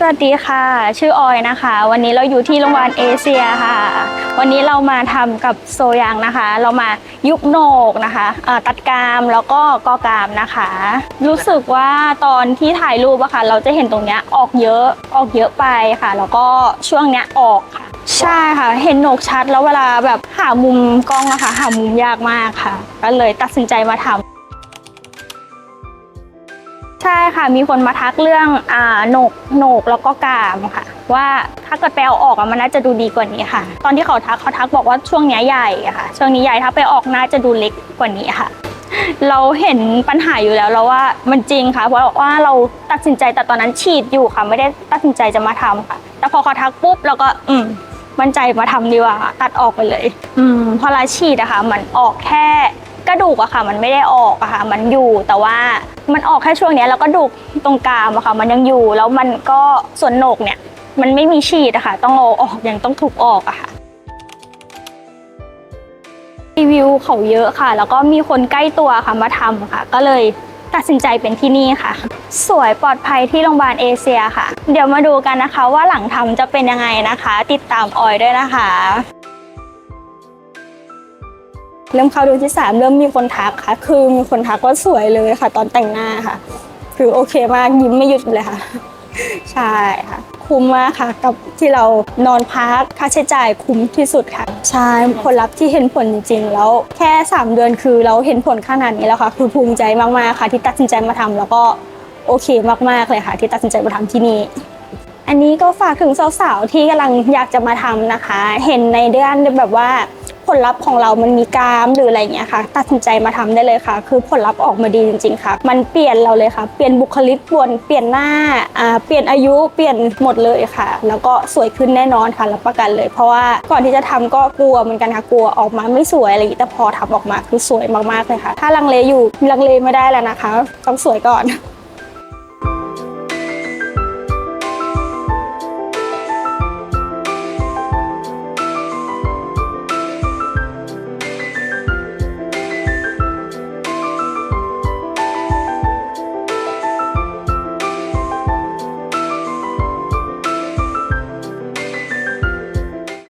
สวัสดีค่ะ ชื่อออยนะคะ วันนี้เราอยู่ที่โรงพยาบาลเอเชียค่ะ วันนี้เรามาทำกับโซยังนะคะ เรามายุบโหนกนะคะตัดกรามแล้วก็กอกรามนะคะ รู้สึกว่าตอนที่ถ่ายรูปอะค่ะ เราจะเห็นตรงเนี้ยออกเยอะออกเยอะไปค่ะ แล้วก็ช่วงเนี้ยออกค่ะ ใช่ค่ะ เห็นโหนกชัดแล้วเวลาแบบหามุมกล้องอะค่ะหามุมยากมากค่ะ ก็เลยตัดสินใจมาทำ ใช่ค่ะ มีคนมาทักเรื่องอ่าโหนกโหนกแล้วก็กรามค่ะ ว่าถ้าเกิดไปเอาออกอะมันน่าจะดูดีกว่านี้ค่ะ ตอนที่เขาทักเขาทักบอกว่าช่วงเนี้ยใหญ่อะค่ะ ช่วงนี้ใหญ่ถ้าไปออกน่าจะดูเล็กกว่านี้ค่ะ เราเห็นปัญหาอยู่แล้วแล้วว่ามันจริงค่ะ เพราะว่าเราตัดสินใจแต่ตอนนั้นฉีดอยู่ค่ะ ไม่ได้ตัดสินใจจะมาทำค่ะ แต่พอเขาทักปุ๊บเราก็อืม มั่นใจมาทำดีกว่าตัดออกไปเลย อืมพอเราฉีดอะค่ะ มันออกแค่กระดูกอะค่ะ มันไม่ได้ออกอะค่ะ มันอยู่แต่ว่า มันออกแค่ช่วงเนี้ยแล้วก็ดูกตรงกรามอะค่ะ มันยังอยู่แล้วมันก็ส่วนโหนกเนี่ย มันไม่มีฉีดอะค่ะ ต้องเอาออกยังต้องถูกออกอะค่ะรีวิวเขาเยอะค่ะ แล้วก็มีคนใกล้ตัวค่ะมาทำค่ะ ก็เลยตัดสินใจเป็นที่นี่ค่ะ สวยปลอดภัยที่โรงพยาบาลเอเชียค่ะ เดี๋ยวมาดูกันนะคะว่าหลังทำจะเป็นยังไงนะคะ ติดตามออยด้วยนะคะ เริ่มเข้าเดูที่สามเริ่มมีคนทักค่ะ คือมีคนทักว่าสวยเลยค่ะ ตอนแต่งหน้าค่ะ คือโอเคมากยิ้มไม่หยุดเลยค่ะ ใช่ค่ะ คุ้มมากค่ะ กับที่เรานอนพักค่าใช้จ่ายคุ้มที่สุดค่ะ ใช่ผลลัพธ์ที่เห็นผลจริงๆ แล้วแค่ 3 เดือนคือเราเห็นผลขนาดนี้แล้วค่ะ คือภูมิใจมากๆค่ะ ที่ตัดสินใจมาทำแล้วก็โอเคมากๆเลยค่ะ ที่ตัดสินใจมาทำที่นี่อันนี้ก็ฝากถึงสาวๆที่กำลังอยากจะมาทำนะคะ เห็นในเดือนแบบว่า ผลลัพธ์ของเรามันมีกรามหรืออะไรเงี้ยค่ะ ตัดสินใจมาทำได้เลยค่ะ คือผลลัพธ์ออกมาดีจริง ๆ ค่ะ มันเปลี่ยนเราเลยค่ะ เปลี่ยนบุคลิกเปวนเปลี่ยนหน้าอ่าเปลี่ยนอายุเปลี่ยนหมดเลยค่ะ แล้วก็สวยขึ้นแน่นอนค่ะรับประกันเลย เพราะว่าก่อนที่จะทำก็กลัวเหมือนกันค่ะกลัวออกมาไม่สวยอะไรอย่างงี้แต่พอทำออกมาคือสวยมากๆเลยค่ะ ถ้าลังเลอยู่ลังเลไม่ได้แล้วนะคะ ต้องสวยก่อน